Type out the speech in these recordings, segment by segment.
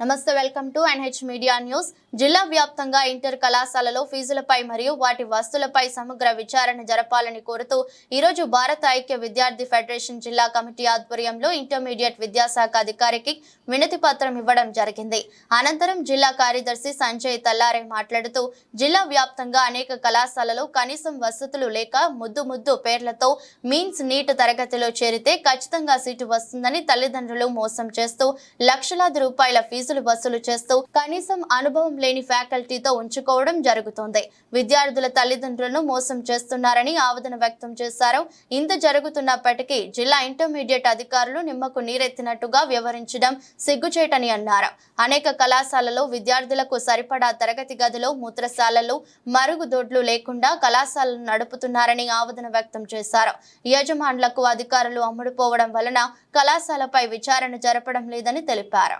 నమస్తే welcome to NH media news. జిల్లా వ్యాప్తంగా ఇంటర్ కళాశాలలో ఫీజులపై మరియు వాటి వస్తువులపై సమగ్ర విచారణ జరపాలని కోరుతూ ఈరోజు భారత ఐక్య విద్యార్థి ఫెడరేషన్ జిల్లా కమిటీ ఆధ్వర్యంలో ఇంటర్మీడియట్ విద్యాశాఖ అధికారికి వినతి పత్రం ఇవ్వడం జరిగింది. అనంతరం జిల్లా కార్యదర్శి సంజయ్ తల్లారే మాట్లాడుతూ జిల్లా వ్యాప్తంగా అనేక కళాశాలలో కనీసం వసతులు లేక ముద్దు ముద్దు పేర్లతో మీన్స్ నీట్ తరగతిలో చేరితే ఖచ్చితంగా సీటు వస్తుందని తల్లిదండ్రులు మోసం చేస్తూ లక్షలాది రూపాయల ఫీజు ఫీజులు వసూలు చేస్తూ కనీసం అనుభవం లేని ఫ్యాకల్టీతో ఉంచుకోవడం జరుగుతోంది. విద్యార్థుల తల్లిదండ్రులను మోసం చేస్తున్నారని ఆవేదన వ్యక్తం చేశారు. ఇంత జరుగుతున్నప్పటికీ జిల్లా ఇంటర్మీడియట్ అధికారులు నిమ్మకు నీరెత్తినట్టుగా వ్యవహరించడం సిగ్గుచేటని అన్నారు. అనేక కళాశాలలో విద్యార్థులకు సరిపడా తరగతి గదిలో మూత్రశాలలు మరుగుదొడ్లు లేకుండా కళాశాలను నడుపుతున్నారని ఆవేదన వ్యక్తం చేశారు. యజమానులకు అధికారులు అమ్ముడుపోవడం వలన కళాశాలపై విచారణ జరపడం లేదని తెలిపారు.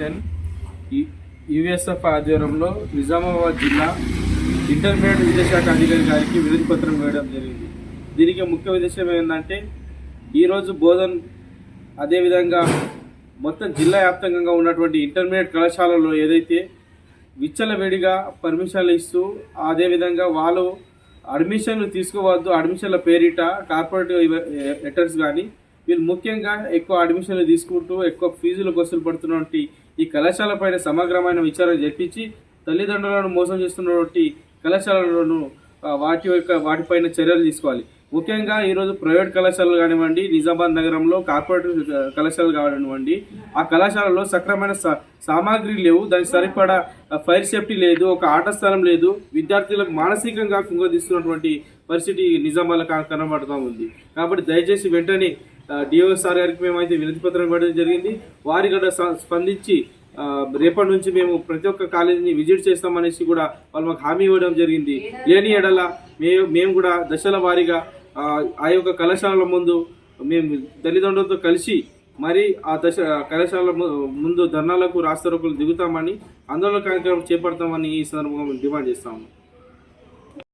టెన్ యుఎస్ఎఫ్ ఆధ్వర్యంలో నిజామాబాద్ జిల్లా ఇంటర్మీడియట్ విద్యాశాఖ అధికారి గారికి వినతి పత్రం వేయడం జరిగింది. దీనికి ముఖ్య ఉద్దేశం ఏంటంటే ఈరోజు బోధన్ అదేవిధంగా మొత్తం జిల్లా వ్యాప్తంగా ఉన్నటువంటి ఇంటర్మీడియట్ కళాశాలలో ఏదైతే విచ్చలవిడిగా పర్మిషన్లు ఇస్తూ అదేవిధంగా వాళ్ళు అడ్మిషన్లు తీసుకోవద్దు అడ్మిషన్ల పేరిట కార్పొరేట్ లెటర్స్ కానీ వీళ్ళు ముఖ్యంగా ఎక్కువ అడ్మిషన్లు తీసుకుంటూ ఎక్కువ ఫీజులు వసూలు పడుతున్నటువంటి ఈ కళాశాల పైన సమగ్రమైన విచారణ జరిపించి తల్లిదండ్రులను మోసం చేస్తున్నటువంటి కళాశాలలను వాటి యొక్క వాటిపైన చర్యలు తీసుకోవాలి. ముఖ్యంగా ఈరోజు ప్రైవేట్ కళాశాలలు కానివ్వండి నిజామాబాద్ నగరంలో కార్పొరేట్ కళాశాలలు కానివ్వండి ఆ కళాశాలలో సక్రమైన సా- సామాగ్రి లేవు దానికి సరిపడా ఫైర్ సేఫ్టీ లేదు ఒక ఆట స్థలం లేదు విద్యార్థులకు మానసికంగా కుంగదీస్తున్నటువంటి పరిస్థితి నిజామాబాద్ కా- కనబడుతూ ఉంది. కాబట్టి దయచేసి వెంటనే డిఓఎస్ఆర్ గారికి మేమైతే వినతి పత్రం ఇవ్వడం జరిగింది. వారి కూడా స్పందించి రేపటి నుంచి మేము ప్రతి ఒక్క కాలేజీని విజిట్ చేస్తామనేసి కూడా వాళ్ళు మాకు హామీ ఇవ్వడం జరిగింది. లేని ఎడల మేము మేము కూడా దశల వారీగా ఆ, యొక్క కళాశాలల ముందు మేము తల్లిదండ్రులతో కలిసి మరి ఆ దశ కళాశాల ముందు ధర్నాలకు రాస్తారోకులు దిగుతామని ఆందోళన కార్యక్రమం చేపడతామని ఈ సందర్భంగా మేము డిమాండ్ చేస్తాము